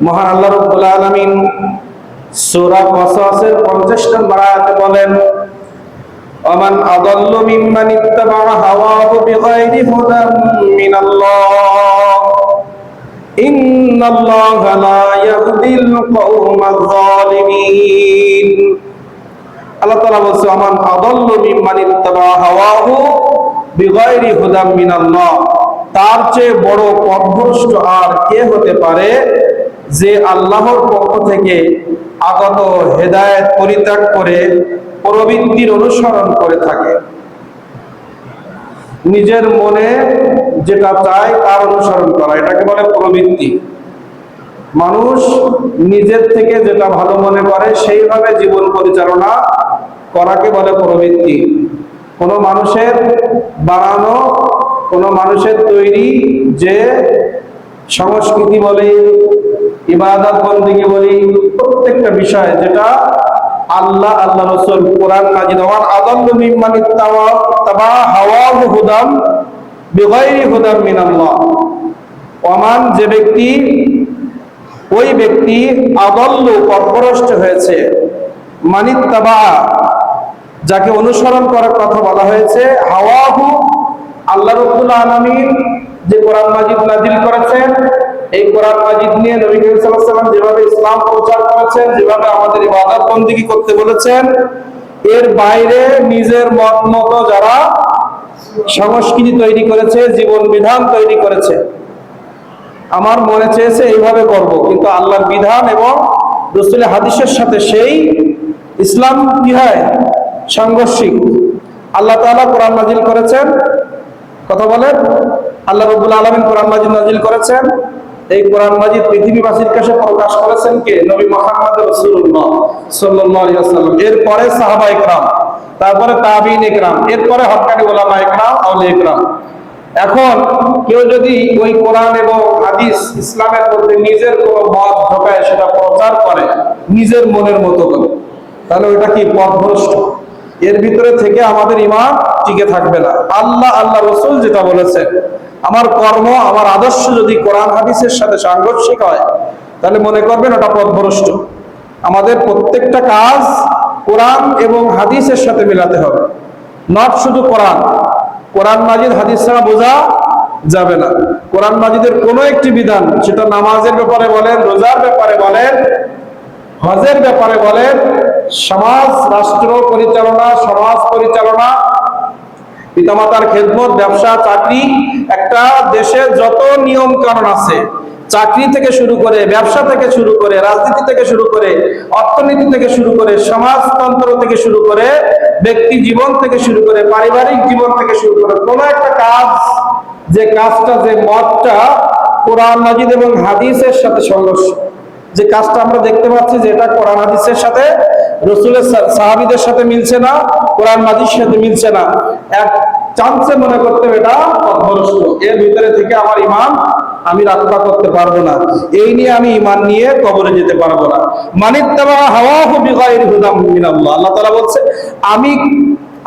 মহান আল্লাহ রব্বুল আলামিন সূরা কসসের 50 নম্বর আয়াতে বলেন ومن أضل ممن اتبع هواه بغير هدى من الله إن الله لا يهدي القوم الظالمين আল্লাহ তাআলা বলছে আমান আদাল্লু মিম্মান ইত্তাবা হাওয়াহু বিগাইরি হুদাম মিনাল্লাহ তার চেয়ে বড় পথভ্রষ্ট আর কে হতে পারে যে আল্লাহর পক্ষ থেকে আগত হেদায়েত পরিত্যাগ করে প্রবৃত্তির অনুসরণ করে থাকে। নিজের মনে যেটা চায় তার অনুসরণ করা, এটাকে বলে প্রবৃত্তি। মানুষ নিজের থেকে যেটা ভালো মনে করে সেইভাবে জীবন পরিচালনা করাকে বলে প্রবৃত্তি। কোনো মানুষের বানানো, কোনো মানুষের তৈরি যে সংস্কৃতি বলি ইবাদত বন্দিগি বলি, প্রত্যেকটা বিষয় যেটা আল্লাহ আল্লাহ রসুল কোরআন মাজিদ আমার আদল্লু মিম্মানি তাবা হাওয়াহু হুদাম, বিগাইরি হুদাম মিনাল্লাহ। ওমান যে ব্যক্তি, ওই ব্যক্তি আদল্য পথভ্রষ্ট হয়েছে মানিত্তাবা যাকে অনুসরণ করার কথা বলা হয়েছে, হাওয়াহু আল্লাহ রব্বুল আলামিন যে কোরআন মাজিদ নাজিল করেছেন এই কোরআন মাজিদ নিয়ে নবী করিম সাল্লাল্লাহু যেভাবে ইসলাম প্রচার করেছেন, যেভাবে আমাদের ইবাদত বন্দেগী করতে বলেছেন, এর বাইরে নিজের মত মতো যারা সংস্কৃতি তৈরি করেছে, জীবন বিধান তৈরি করেছে, আমার মনে চেয়েছে এইভাবে করব। কিন্তু আল্লাহর বিধান এবং রসুল হাদিসের সাথে সেই ইসলাম কি হয়? সাংঘর্ষিক। আল্লাহ তাআলা কোরআন নাজিল করেছেন। কথা বলেন? আল্লাহ রব্বুল আলমিন কোরআন নাজিল করেছেন। এই কোরআন মাজিদ পৃথিবীবাসীর কাছে প্রকাশ করেছেন কে? নবী মোহাম্মদ রসুল্লাহ সাল্লাল্লাহু আলাইহি ওয়াসাল্লাম। এরপরে সাহাবা ইকরাম তারপরে তাবিন ইকরাম এরপরে হক্কানি ওলামা ইকরাম আউলিয়া ইকরাম এখন কেউ যদি ওই কোরআন এবং হাদিস ইসলামের মধ্যে নিজের কোন মত ঢোকায়, সেটা প্রচার করে, নিজের মনের মতো করে, তাহলে ওইটা কি পথভ্রষ্ট? এর ভিতরে থেকে আমাদের ইমান টিকে থাকবে না। আল্লাহ আল্লাহ রসুল যেটা বলেছে আমার কর্ম, আমার আদর্শ যদি কোরআন, হাদিসের সাথে সাংঘর্ষিক হয়, তাহলে মনে করবেন ওটা পথভ্রষ্ট। আমাদের প্রত্যেকটা কাজ কোরআন এবং হাদিসের সাথে মিলাতে হবে। নট শুধু কোরআন। কোরআন, মাজিদ, হাদিস ছাড়া বোঝা যাবে না। কোরআন, মাজিদের কোনো একটি বিধান, সেটা নামাজের ব্যাপারে বলেন, রোজার ব্যাপারে বলেন, হজের ব্যাপারে বলেন, সমাজ, রাষ্ট্র পরিচালনা, সমাজ পরিচালনা পিতামাতার খেদমত, ব্যবসা, চাকরি, একটা দেশে যত নিয়ম কানুন আছে, চাকরি থেকে শুরু করে, ব্যবসা থেকে শুরু করে, রাজনীতি থেকে শুরু করে, অর্থনীতি থেকে শুরু করে, সমাজতন্ত্র থেকে শুরু করে, ব্যক্তি জীবন থেকে শুরু করে, পারিবারিক জীবন থেকে শুরু করে, কোনো একটা কাজ, যে কাজটা, যে মতটা কোরআন, মাজিদ এবং হাদিসের সাথে সংঘর্ষ। যে কাজটা আমরা দেখতে পাচ্ছি যে এটা কোরআন হাদিসের সাথে, রসুলের সাহাবীদের সাথে মিলছে না, কোরআন মাজির সাথে মিলছে না। এক চান্সে মনে করতে এটা পথভ্রষ্ট এর ভিতরে থেকে আমার ইমান আমি রক্ষা করতে পারব না। এই নিয়ে আমি ইমান নিয়ে কবরে যেতে পারব না। হাওয়াহু বিগাইরি হুদাম আল্লাহ তাআলা বলছে, আমি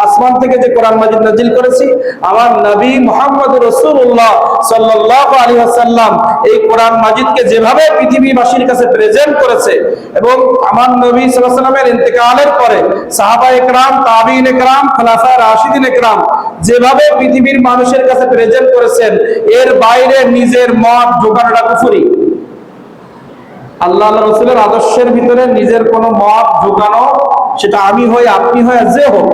আসমান থেকে যে কোরআন মাজিদ নাজিল করেছি, আমার নবী মোহাম্মদ রসুল্লাহ সাল্লাহ আলী আসাল্লাম এই কোরআন মাজিদকে যেভাবে পৃথিবীবাসীর কাছে প্রেজেন্ট করেছে এবং আমার নবী সাল্লামের ইন্তেকালের পরে সাহাবা একরাম তাবিন একরাম, খলাফা রাশিদিন একরাম যেভাবে পৃথিবীর মানুষের কাছে প্রেজেন্ট করেছেন, এর বাইরে নিজের মত ঢোকানোটা কুফুরি। আল্লাহ রসুলের আদর্শের ভিতরে নিজের কোনো মত জোগানো, সেটা আমি হই, আপনি হই যে হোক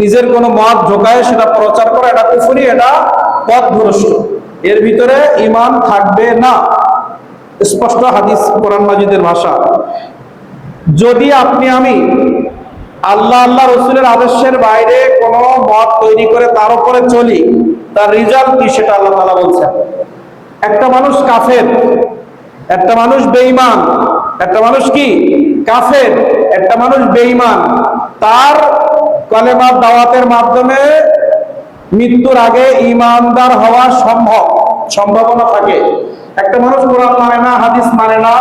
নিজের কোনো মত ঢোকায়, সেটা প্রচার করা, এটা কুফুরি, এটা পথভ্রষ্ট এর ভিতরে ইমান থাকবে না। স্পষ্ট হাদিস কোরআন মাজিদের ভাষা। যদি আপনি, আমি আল্লাহ আল্লাহ রসুলের আদর্শের বাইরে কোনো মত তৈরি করে তার উপরে চলি, তার রিজাল্ট কি সেটা আল্লাহ তালা বলছেন। একটা মানুষ কাফের, একটা মানুষ বেঈমান, একটা মানুষ কি? কাফের, একটা মানুষ বেঈমান, তার কলেমার দাওয়াতের মাধ্যমে মৃত্যুর আগে ইমানদার হওয়া সম্ভব, সম্ভাবনা থাকে। একটা মানুষ কোরআন মানে না, হাদিস মানে না,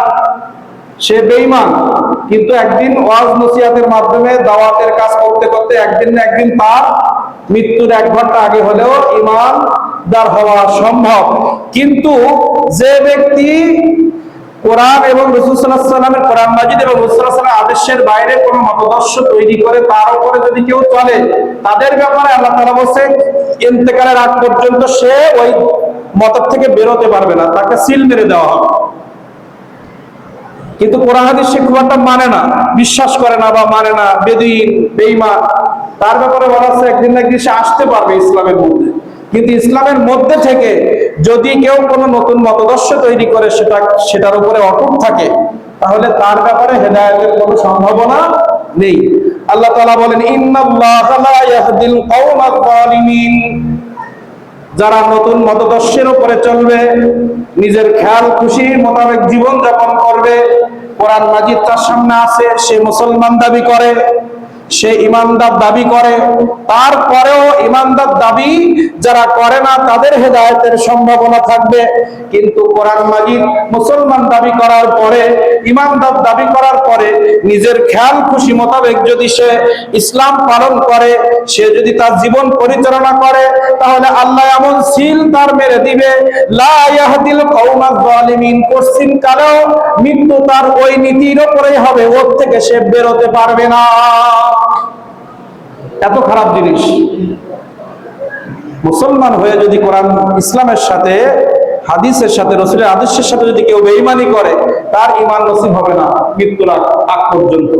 সে বেঈমান। কিন্তু একদিন ওয়াজ নসিহাতের মাধ্যমে দাওয়াতের কাজ করতে করতে একদিন না একদিন তার মৃত্যুর এক ঘণ্টা আগে হলেও ইমানদার হওয়া সম্ভব। কিন্তু যে ব্যক্তি কোরআন এবং রসুলামের কোরআন মাজিদ এবং রসুলামের আদেশের বাইরে কোনো মতদর্শ তৈরি করে, তার উপরে যদি কেউ চলে, তাদের ব্যাপারে আল্লাহ তালা বলছে ইন্তেকালের আগ পর্যন্ত সে ওই মতের থেকে বেরোতে পারবে না, তাকে সিল মেরে দেওয়া হবে। কিন্তু কোরআন হাদিস সে খুব একটা মানে না, বিশ্বাস করে না বা মানে না বেদিন বেইমা তার ব্যাপারে বলা হচ্ছে, একদিন না একদিন সে আসতে পারবে ইসলামের মধ্যে। কিন্তু ইসলামের মধ্যে থেকে যদি কেউ কোনো নতুন মতদর্শ তৈরি করে সেটা, সেটার উপরে অটুট থাকে, তাহলে তার ব্যাপারে হেদায়েতের কোনো সম্ভাবনা নেই। আল্লাহ তালা বলেন যারা নতুন মতদর্শের উপরে চলবে, নিজের খেয়াল, খুশি মোতাবেক জীবন যাপন করবে, কোরআন মাজিদ তার সামনে আছে, সে মুসলমান দাবি করে। সে ইমানদার দাবি করে। তারপরেও ইমানদার দাবি যারা করে না, তাদের হেদায়েতের সম্ভাবনা থাকবে। কিন্তু কোরআন মাজিদ মুসলমান দাবি করার পরে, ইমানদার দাবি করার পরে নিজের খেয়াল, খুশি মোতাবেক যদি সে ইসলাম পালন করে, সে যদি তার জীবন পরিচালনা করে, তাহলে আল্লাহ এমন সিল তার মেরে দিবে পশ্চিম কালেও মৃত্যু তার ওই নীতির উপরেই হবে, ওর থেকে সে বেরোতে পারবে না। এত খারাপ জিনিস। মুসলমান হয়ে যদি কোরআন ইসলামের সাথে, হাদিসের সাথে, রসুলের আদর্শের সাথে যদি কেউ বেঈমানি করে, তার ইমান নসিব হবে না মৃত্যুর আগ পর্যন্ত।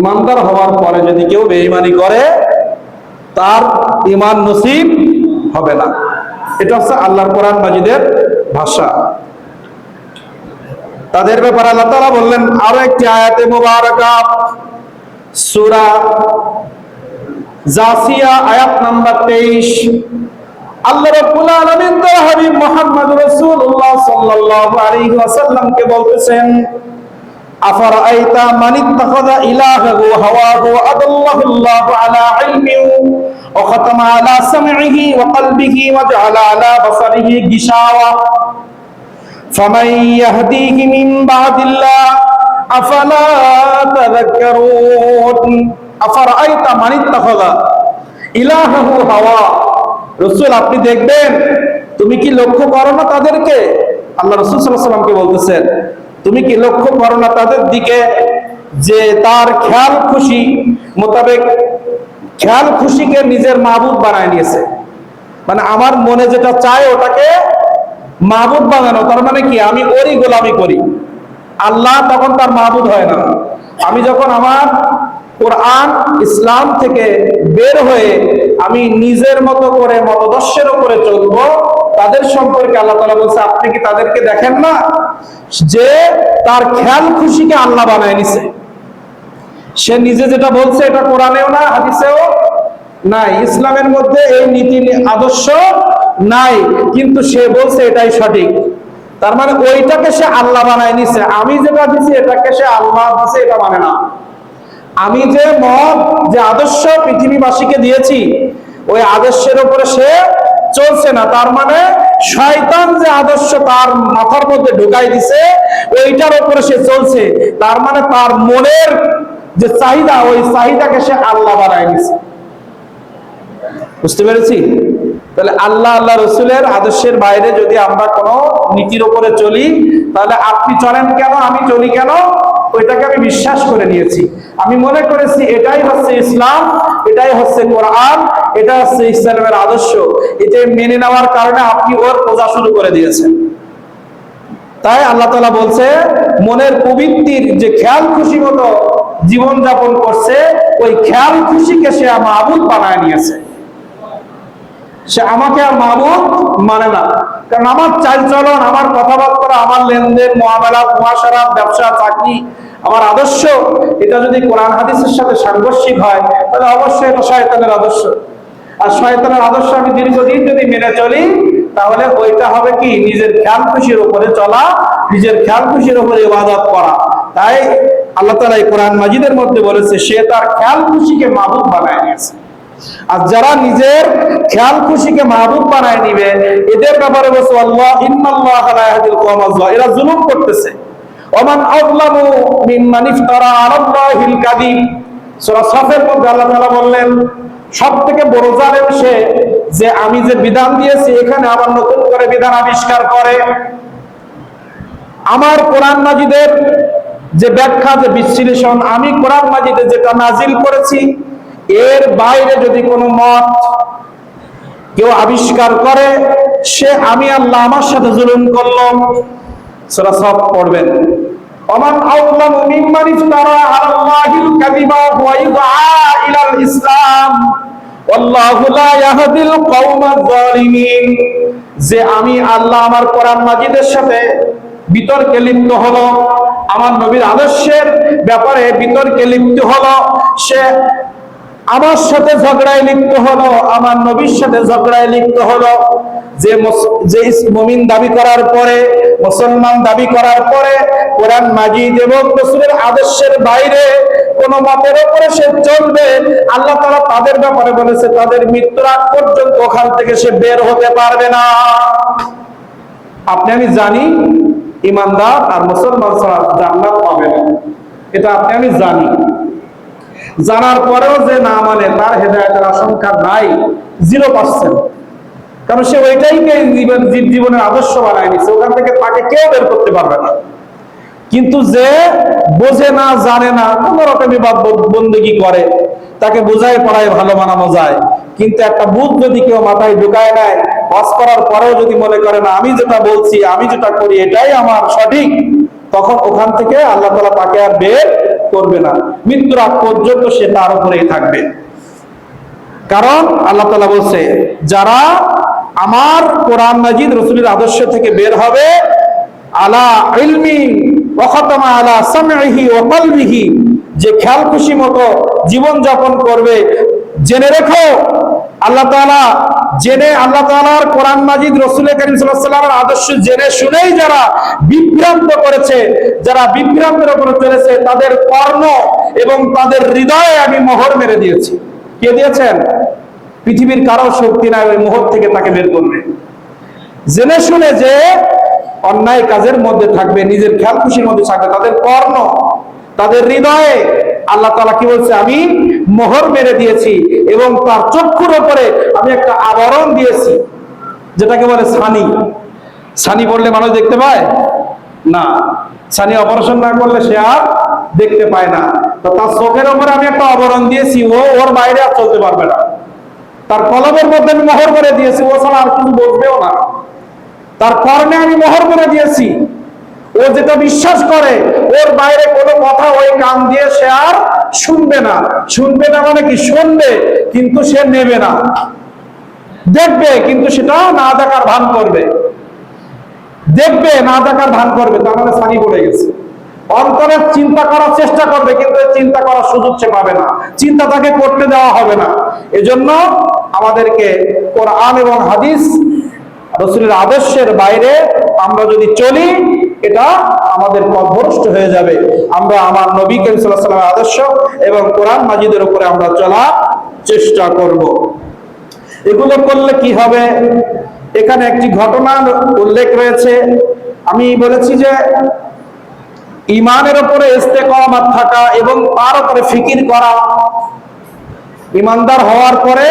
ইমানদার হওয়ার পরে যদি কেউ বেঈমানি করে, তার ইমান নসিব হবে না। এটা হচ্ছে আল্লাহর কোরআন মাজিদের ভাষা। তাদের ব্যাপারে আল্লাহ তাআলা বললেন, আরও একটি আয়াতে মুবারাকা সূরা জাসিয়া, আয়াত নাম্বার 23 আল্লাহ রাব্বুল আলামিন তার হাবিব মুহাম্মদ রাসূলুল্লাহ সাল্লাল্লাহু আলাইহি ওয়াসাল্লামকে বলতেছেন, আফারাআইতা মান ইত্তাখাযা ইলাহাহু হাওয়াহু আলা ইলমিন ওয়া খাতামা আলা সামইহি ওয়া কলবিহি ওয়া জাআলা গিশাওয়া। ফামান ইয়াহদিহি মিন বাদিল্লাহ হাওয়া। আপনি দেখবেন, তুমি কি লক্ষ্য করো না তাদেরকে? আল্লাহ রাসূল সাল্লাল্লাহু বলতেছেন, তুমি কি লক্ষ্য করো না তাদের দিকে? যে তার খেয়াল খুশি মোতাবেক খেয়াল খুশিকে নিজের মাহবুব বানায় নিয়েছে। মানে আমার মনে যেটা চায় ওটাকে মাহবুব বানানো। তার মানে কি? আমি ওরই গোলামি করি। আল্লাহ তখন তার মাহবুব হয় না। আমি যখন আমার কোরআন, ইসলাম থেকে বের হয়ে আমি নিজের মতো করে, মতদর্শের উপরে চলবো, তাদের সম্পর্কে আল্লাহ তালা বলছে, আপনি কি তাদেরকে দেখেন না যে তার খেয়াল খুশিকে আল্লাহ বানায় নিছে? সে নিজে যেটা বলছে এটা কোরআনেও না, হাদিসেও নাই, ইসলামের মধ্যে এই নীতি, আদর্শ নাই, কিন্তু সে বলছে এটাই সঠিক। তার মানে ওইটাকে সে আল্লাহ বানায় নিছে। আমি যেটা দিছি, এটাকে সে আল্লাহ দিছে, এটা মানে না। আমি যে মত, যে আদর্শ পৃথিবীবাসীকে দিয়েছি, ওই আদর্শের উপরে সে চলছে না। তার মানে শয়তান যে আদর্শ তার মাথার মধ্যে ঢুকাই দিছে, ওইটার উপরে সে চলছে। তার মানে তার মনের যে চাহিদা, ওই চাহিদাকে সে আল্লাহ বানায় নিছে। বুঝতে পেরেছি? তাহলে আল্লাহ আল্লাহ রসুলের আদর্শের বাইরে যদি আমরা কোনো নীতির উপরে চলি, তাহলে আপনি চলেন কেন, আমি চলি কেন? ওইটাকে আমি বিশ্বাস করে নিয়েছি। আমি মনে করেছি এটাই হচ্ছে ইসলাম, এটাই হচ্ছে কোরআন, এটা হচ্ছে ইসলামের আদর্শ। এটা মেনে নেওয়ার কারণে আপনি ওর পূজা শুরু করে দিয়েছেন। তাই আল্লাহ তালা বলছে, মনের প্রবৃত্তির যে খেয়াল খুশি মতো জীবন যাপন করছে, ওই খেয়াল খুশিকে সে মাহবুদ বানায় নিয়েছে। সে আমাকে আর মাহবুদ মানে না। কারণ আমার চাল চলন আমার কথাবার্তা, আমার লেনদেন, মহামেলা, মহাসারা, ব্যবসা, চাকরি, আমার আদর্শ, এটা যদি কোরআন হাদিসের সাথে সাংঘর্ষিক হয়, তাহলে অবশ্যই এটা শয়তানের আদর্শ। আর শয়তানের আদর্শ আমি দীর্ঘদিন যদি মেনে চলি, তাহলে ওইটা হবে কি? নিজের খেয়াল খুশির উপরে চলা, নিজের খেয়াল খুশির উপরে ইবাদত করা। তাই আল্লাহ তালা এই কোরআন মাজিদের মধ্যে বলেছে, সে তার খেয়াল খুশিকে মাহবুব বানায় নিয়েছে। আর যারা নিজের খেয়াল খুশিকে মাহবুব বানায় নিবে, এদের ব্যাপারে আল্লাহ এরা জুলুম করতেছে। ওমান সূরা সাফের মধ্যে আল্লাহ তাআলা বললেন বড় জালেম সে যে আমি যে বিধান দিয়েছি, এখানে আবার নতুন করে বিধান আবিষ্কার করে। আমার কোরআন মাজিদের যে ব্যাখ্যা, যে বিশ্লেষণ, আমি কোরআন মাজিদে যেটা নাজিল করেছি এর বাইরে যদি কোনো মত কেউ আবিষ্কার করে, সে আমি আল্লাহ আমার সাথে জুলুম করলাম সেটা সব পড়বেন। ইসলাম। যে আমি আল্লাহ আমার কোরআন মাজিদের সাথে বিতর্কে লিপ্ত হলো। আমার নবীর আদর্শের ব্যাপারে বিতর্কে লিপ্ত হলো। সে আমার সাথে ঝগড়ায় লিপ্ত হলো, আমার নবীর সাথে ঝগড়ায় লিপ্ত হলো। যে যে মুমিন দাবি করার পরে, মুসলমান দাবি করার পরে, কোরআন মাজিদ এবং রসুলের আদর্শের বাইরে কোন মতের উপরে সে চলবে, আল্লাহ তারা তাদের ব্যাপারে বলেছে, তাদের মৃত্যুর আগ পর্যন্ত ওখান থেকে সে বের হতে পারবে না। আপনি, আমি জানি, ইমানদার আর মুসলমান ছাড়া জান্নাত পাবে না। এটা আপনি, আমি জানি। জানার পরেও যে না মানে তার হেদায়তের আশঙ্কা নাই জিরো পার্সেন্ট কারণ সে ওইটাইকে জীবন, জীব- জীবনের আদর্শ বানায় নিছে, ওখান থেকে তাকে কেউ বের করতে পারবে না। কিন্তু যে বোঝে না, জানে না, কোন রকম বন্দেগি করে, তাকে বোঝায়, পড়ায়, ভালো মানানো যায় কিন্তু একটা বুধ যদি কেউ মাথায় ঢুকায় নেয়, পাস করার পরেও যদি মনে করে না, আমি যেটা বলছি, আমি যেটা করি, এটাই আমার সঠিক, তখন ওখান থেকে আল্লাহ তালা তাকে আর বের করবে না। মৃত্যুর আগ পর্যন্ত সে তার উপরেই থাকবে। কারণ আল্লাহ তালা বলছে, যারা আমার কোরআন মাজিদ রসুলের আদর্শ থেকে বের হবে, আলা ইলমি ওখতমা আলা সামঈহি ও কলবিহি, যে খেয়াল খুশি মতো জীবন যাপন করবে, জেনে রেখো আল্লাহ তাআলা জেনে, আল্লাহ তাআলার কোরআন মাজিদ রসুল করিম ওয়াসাল্লামের আদর্শ জেনে শুনেই যারা বিভ্রান্ত করেছে, যারা বিভ্রান্তের উপরে চলেছে, তাদের কর্ণ এবং তাদের হৃদয়ে আমি মোহর মেরে দিয়েছি। কে দিয়েছেন? পৃথিবীর কারও শক্তি নাই, ওই মোহর থেকে তাকে বের করবে। জেনে শুনে যে অন্যায় কাজের মধ্যে থাকবে, নিজের খেয়াল খুশির মধ্যে থাকবে, তাদের কর্ণ তাদের হৃদয়ে আল্লাহ তাআলা কি বলছে? আমি মোহর মেরে দিয়েছি এবং তার চক্ষুর উপরে আমি একটা আবরণ দিয়েছি, যেটাকে বলে সানি সানি পড়লে মানুষ দেখতে পায়? না। সানি অপারেশন না করলে সে আর দেখতে পায় না। তো তার চোখের উপরে আমি একটা আবরণ দিয়েছি, ও ওর বাইরে আর চলতে পারবে না। তার কলমের মধ্যে আমি মোহর করে দিয়েছি, ও ছাড়া আর কিছু বলবেও না। তার কর্ণে আমি মোহর করে দিয়েছি ও যেটা বিশ্বাস করে, ওর বাইরে কোনো কথা ওই কান দিয়ে সে আর শুনবে না। শুনবে না মানে কি? শুনবে, কিন্তু সে নেবে না। দেখবে, কিন্তু সেটা না দেখার ভান করবে। দেখবে, না দেখার ভান করবে, তার মানে সানি পড়ে গেছে। অন্তরে চিন্তা করার চেষ্টা করবে, কিন্তু চিন্তা করার সুযোগ সে পাবে না। চিন্তা তাকে করতে দেওয়া হবে না। এজন্য আমাদেরকে কোরআন এবং হাদিস, রসুলের আদর্শের বাইরে আমরা যদি চলি এটা আমাদের পথভ্রষ্ট হয়ে যাবে। আমরা আমার নবী করিম ওয়াসাল্লামের আদর্শ এবং কোরআন মাজিদের উপরে আমরা চলার চেষ্টা করব। এগুলো করলে কি হবে? এখানে একটি ঘটনার উল্লেখ রয়েছে। আমি বলেছি যে ইমানের উপরে ইস্তেকামাত থাকা এবং তার উপরে ফিকির করা ইমানদার হওয়ার পরে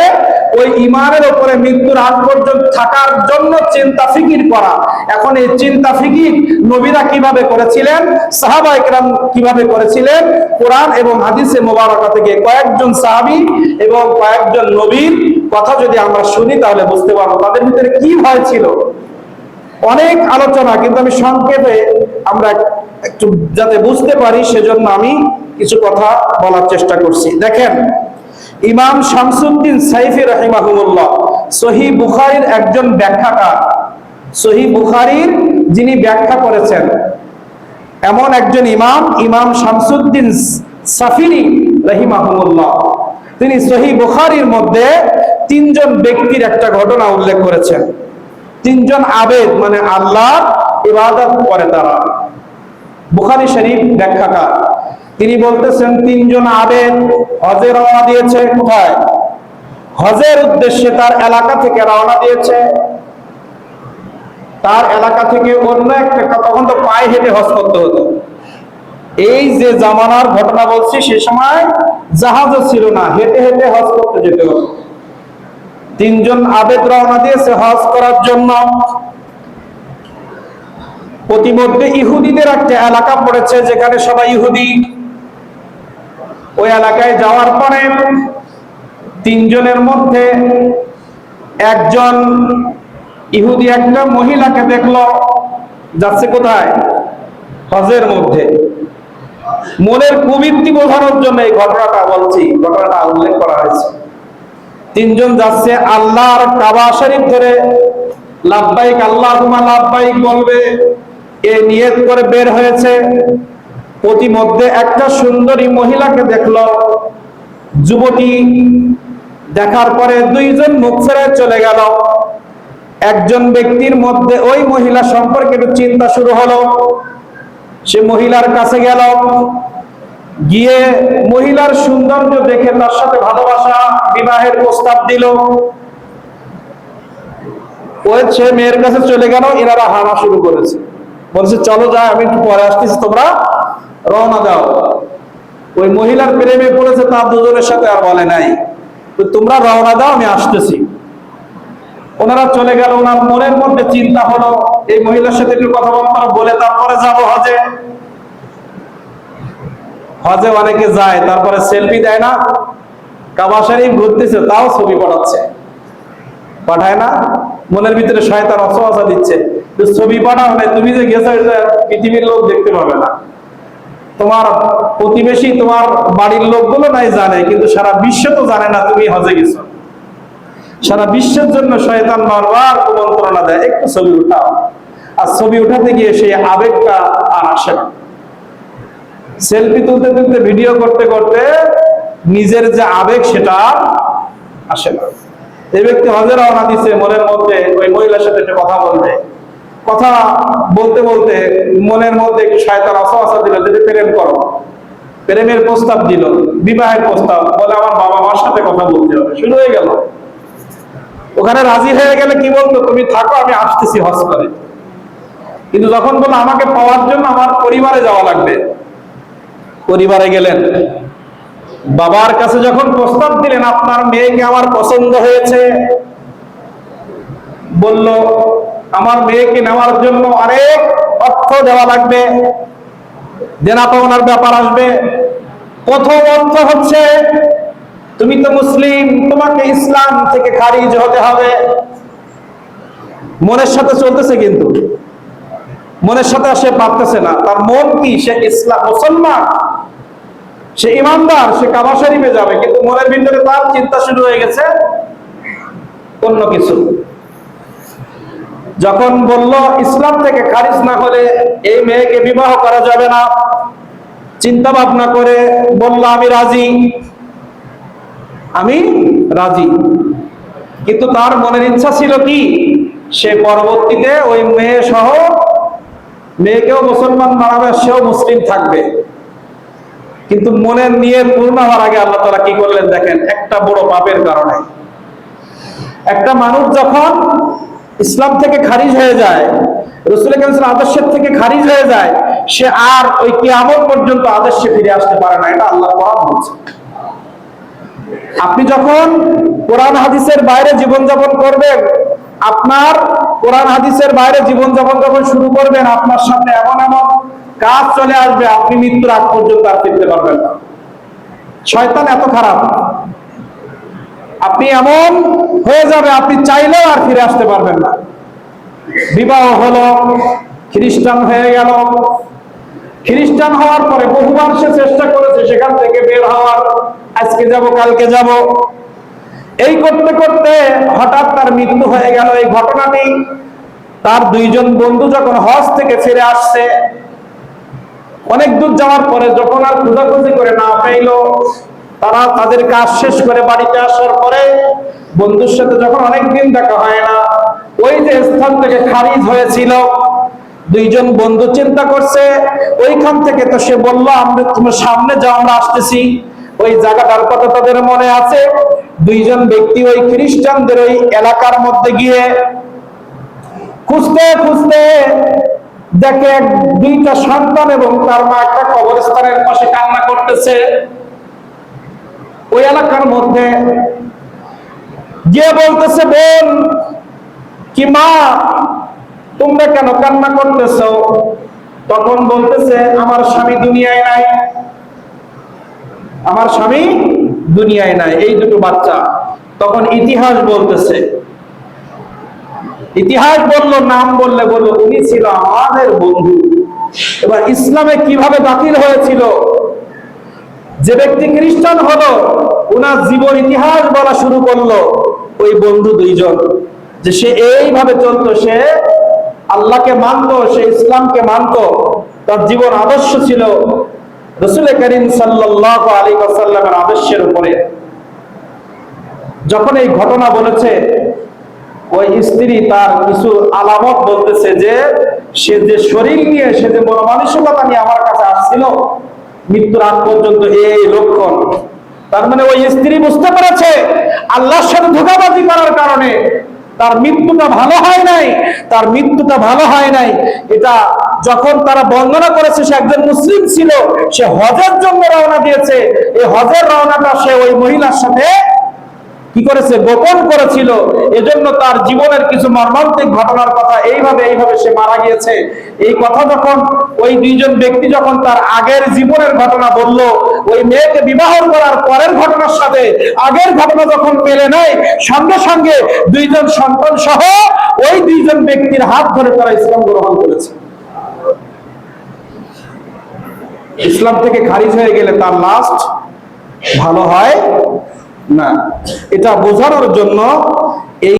ওই ইমানের উপরে মৃত্যুর আগ পর্যন্ত থাকার জন্য চিন্তা ফিকির করা। এখন এই চিন্তা ফিকির নবীরা কীভাবে করেছিলেন? সাহাবা একরাম কীভাবে করেছিলেন? কোরআন এবং হাদিসে মোবারকা থেকে কয়েকজন সাহাবী এবং কয়েকজন নবীর কথা যদি আমরা শুনি, তাহলে বুঝতে পারব তাদের ভিতরে কি ভয় ছিল অনেক আলোচনা, কিন্তু আমি সংক্ষেপে আমরা একটু যাতে বুঝতে পারি, সেজন্য আমি কিছু কথা বলার চেষ্টা করছি। দেখেন ইমাম শামসুদ্দিন সাইফি রাহিমাহুল্লাহ সহি বুখারীর একজন ব্যাখ্যাকার। সহি বুখারীর যিনি ব্যাখ্যা করেছেন, এমন একজন ইমাম ইমাম শামসুদ্দিন সাফিরি রহিমাহুল্লাহ তিনি সহি বুখারীর মধ্যে তিনজন ব্যক্তির একটা ঘটনা উল্লেখ করেছেন। তিনজন আবেদ মানে আল্লাহ ইবাদত করে তারা। বুখারী শরীফ ব্যাখ্যাকার। তিনি বলতেছেন, তিনজন আবেদ হজে রওনা দিয়েছে কোথায়? হজের উদ্দেশ্যে তার এলাকা থেকে রওনা দিয়েছে। তার এলাকা থেকে অন্য একটা তখন তো পায়ে হেঁটে হজ করতে হতো। এই যে জামানার ঘটনা বলছি, সে সময় জাহাজও ছিল না, হেঁটে হেঁটে হজ করতে যেতে হতো। তিনজন আবেদ রওনা দিয়েছে হজ করার জন্য। প্রতিমধ্যে ইহুদিদের একটা এলাকা পড়েছে, যেখানে সবাই ইহুদি। ওই এলাকায় যাওয়ার পরে তিনজনের মধ্যে একজন ইহুদি একটা মহিলাকে দেখল, যাচ্ছে কোথায়? হজের মধ্যে। মনের কুবৃত্তি বোঝানোর জন্য এই ঘটনাটা বলছি, ঘটনাটা উল্লেখ করা হয়েছে। তিনজন যাচ্ছে আল্লাহর কাবা শরীফ ধরে লাভবাইক আল্লাহ তোমার লাভবাইক বলবে, এ নিয়ত করে বের হয়েছে। প্রতিমধ্যে একটা সুন্দরী মহিলাকে দেখল। যুবতী দেখার পরে দুইজন মুখ ছেড়ে চলে গেল। একজন ব্যক্তির মধ্যে ওই মহিলা সম্পর্কে একটু চিন্তা শুরু হলো। সে মহিলার কাছে গেল। গিয়ে মহিলার সৌন্দর্য দেখে তার সাথে ভালোবাসা, বিবাহের প্রস্তাব দিল। ওই সে মেয়ের কাছে চলে গেল, এনারা হামা শুরু করেছে। বলছে, চলো যা, আমি একটু পরে আসতেছি, তোমরা রওনা দাও। ওই মহিলার প্রেমে পড়েছে, তার দুজনের সাথে আর বলে নাই। তো তোমরা রওনা দাও, আমি আসতেছি। ওনারা চলে গেল, ওনার মনের মধ্যে চিন্তা হলো, এই মহিলার সাথে একটু কথা কথাবার্তা বলে তারপরে যাব হজে। হজে অনেকে যায়, তারপরে সেলফি দেয় না। কাবা শরীফ ঘুরতেছে, তাও ছবি পাঠাচ্ছে। পাঠায় না, মনের ভিতরে শয়তান অসহসা দিচ্ছে। ছবি পাঠাও না তুমি যে গেছো এটা পৃথিবীর লোক দেখতে পাবে না। তোমার প্রতিবেশী, তোমার বাড়ির লোকগুলো নাই জানে, কিন্তু সারা বিশ্ব তো জানে না তুমি হজে গেছো। সারা বিশ্বের জন্য শয়তান বারবার কুমন্ত্রণা দেয়, একটু ছবি উঠাও। আর ছবি উঠাতে গিয়ে সেই আবেগটা আর আসে না। সেলফি তুলতে তুলতে, ভিডিও করতে করতে নিজের যে আবেগ, সেটা আসে না। এই ব্যক্তি হজে রওনা দিচ্ছে মনের মধ্যে ওই মহিলার সাথে একটা কথা বলবে। কথা বলতে বলতে মনের মধ্যে একটু শয়তান অসহসা দিল, যদি প্রেম করো। প্রেমের প্রস্তাব দিল, বিবাহের প্রস্তাব, বলে আমার বাবা মার সাথে কথা বলতে হবে। শুরু হয়ে গেল। ওখানে রাজি হয়ে গেলে কি বলতো, তুমি থাকো, আমি আসতেছি হজ করে কিন্তু যখন বলল, আমাকে পাওয়ার জন্য আমার পরিবারে যাওয়া লাগবে। পরিবারে গেলেন। বাবার কাছে যখন প্রস্তাব দিলেন, আপনার মেয়েকে আমার পছন্দ হয়েছে। বলল আমার মেয়েকে নেওয়ার জন্য অনেক অর্থ দেওয়া লাগবে। দেনা পাওনার ব্যাপার আসবে। প্রথম অর্থ হচ্ছে, তুমি তো মুসলিম, তোমাকে ইসলাম থেকে খারিজ হতে হবে। মনের সাথে চলতেছে কিন্তু। মনের সাথে সে পারতেছে না। তার মন কি? সে ইসলাম মুসলমান। সে ইমানদার, সে কাবা শরীফে যাবে। কিন্তু মনের ভিতরে তার চিন্তা শুরু হয়ে গেছে অন্য কিছু। যখন বলল, ইসলাম থেকে খারিজ না হলে এই মেয়েকে বিবাহ করা যাবে না। চিন্তা ভাবনা করে বলল, আমি রাজি। আমি রাজি। কিন্তু তার মনের ইচ্ছা ছিল কি? সে পরবর্তীতে ওই মেয়ে সহ মেয়েকেও মুসলমান বানাবে, সেও মুসলিম থাকবে। কিন্তু মনের নিয়ে পূর্ণ হওয়ার আগে আল্লাহ তারা কি করলেন দেখেন? একটা বড় পাপের কারণে। একটা মানুষ যখন ইসলাম থেকে খারিজ হয়ে যায়, রসুল আদর্শের থেকে খারিজ হয়ে যায়, সে আর ওই কিয়ামত পর্যন্ত আদর্শে ফিরে আসতে পারে না, এটা আল্লাহ বলছে। আপনি যখন কোরআন হাদিসের বাইরে জীবনযাপন করবেন, আপনার কোরআন হাদিসের বাইরে জীবনযাপন যখন শুরু করবেন, আপনার সামনে এমন এমন কাজ চলে আসবে, আপনি মৃত্যুর আগ পর্যন্ত আর ফিরতে পারবেন না। শয়তান এত খারাপ। আপনি এমন হয়ে যাবে, আপনি চাইলেও আর ফিরে আসতে পারবেন না। বিবাহ হলো, খ্রিস্টান হয়ে গেল। খ্রিস্টান হওয়ার পরে বহুবার সে চেষ্টা করেছে সেখান থেকে বের হওয়ার, আজকে যাব, কালকে যাব। এই করতে করতে হঠাৎ তার মৃত্যু হয়ে গেল। এই ঘটনাটি তার দুইজন বন্ধু যখন হজ থেকে ফিরে আসছে, অনেক দূর যাওয়ার পরে যখন আর খোঁজাখুঁজি করে না পেইল তারা তাদের কাজ শেষ করে বাড়িতে আসার পরে বন্ধুর সাথে যখন অনেকদিন দেখা হয় না, ওই যে স্থান থেকে খারিজ হয়েছিল, দুইজন বন্ধু চিন্তা করছে, ওইখান থেকে তো সে বলল, আমরা তোমার সামনে যাও, আমরা আসতেছি। ওই জায়গাটার কথা তাদের মনে আছে। দুইজন ব্যক্তি ওই খ্রিস্টানদের ওই এলাকার মধ্যে গিয়ে খুঁজতে খুঁজতে দেখে দুইটা সন্তান এবং তার মা একটা কবরস্থানের পাশে কান্না করতেছে। ওই এলাকার মধ্যে গিয়ে বলতেছে, বোন, কি মা, তোমরা কেন কান্না করতেছ? তখন বলতেছে, আমার স্বামী দুনিয়ায় নাই। আমার স্বামী দুনিয়ায় নাই, এই দুটো বাচ্চা। তখন ইতিহাস বলতেছে। ইতিহাস বলল, নাম বললে বলল, উনি ছিল আমাদের বন্ধু। এবার ইসলামে কীভাবে দাখিল হয়েছিল? যে ব্যক্তি খ্রিস্টান হলো ওনার জীবন ইতিহাস বলা শুরু করল ওই বন্ধু দুইজন। যে সে এইভাবে চলতো, সে আল্লাহকে মানতো, সে ইসলামকে মানতো, তার জীবন আদর্শ ছিল রসুল করিম সাল্লাহ আলী সাল্লামের আদর্শের উপরে। যখন এই ঘটনা বলেছে, ওই স্ত্রী তার কিছু আলামত বলতেছে যে, সে যে শরীর নিয়ে, সে যে মনোমানসিকতা নিয়ে আমার কাছে আসছিল মৃত্যুর আগ পর্যন্ত এই লক্ষণ। তার মানে ওই স্ত্রী বুঝতে পেরেছে, আল্লাহর সাথে ধোকাবাজি করার কারণে তার মৃত্যুটা ভালো হয় নাই, তার মৃত্যুটা ভালো হয় নাই। এটা যখন তারা বর্ণনা করেছে, সে একজন মুসলিম ছিল, সে হজের জন্য রওনা দিয়েছে। এই হজের রওনাটা সে ওই মহিলার সাথে কি করেছে? গোপন করেছিল। এজন্য তার জীবনের কিছু মর্মান্তিক ঘটনার কথা এইভাবে এইভাবে সে মারা গিয়েছে। এই কথা যখন ওই দুইজন ব্যক্তি যখন তার আগের জীবনের ঘটনা বলল, ওই মেয়েকে বিবাহ করার পরের ঘটনার সাথে আগের ঘটনা যখন মেলে নেয়, সঙ্গে সঙ্গে দুইজন সন্তান সহ ওই দুইজন ব্যক্তির হাত ধরে তারা ইসলাম গ্রহণ করেছে। ইসলাম থেকে খারিজ হয়ে গেলে তার লাস্ট ভালো হয়। না এটা বোঝানোর জন্য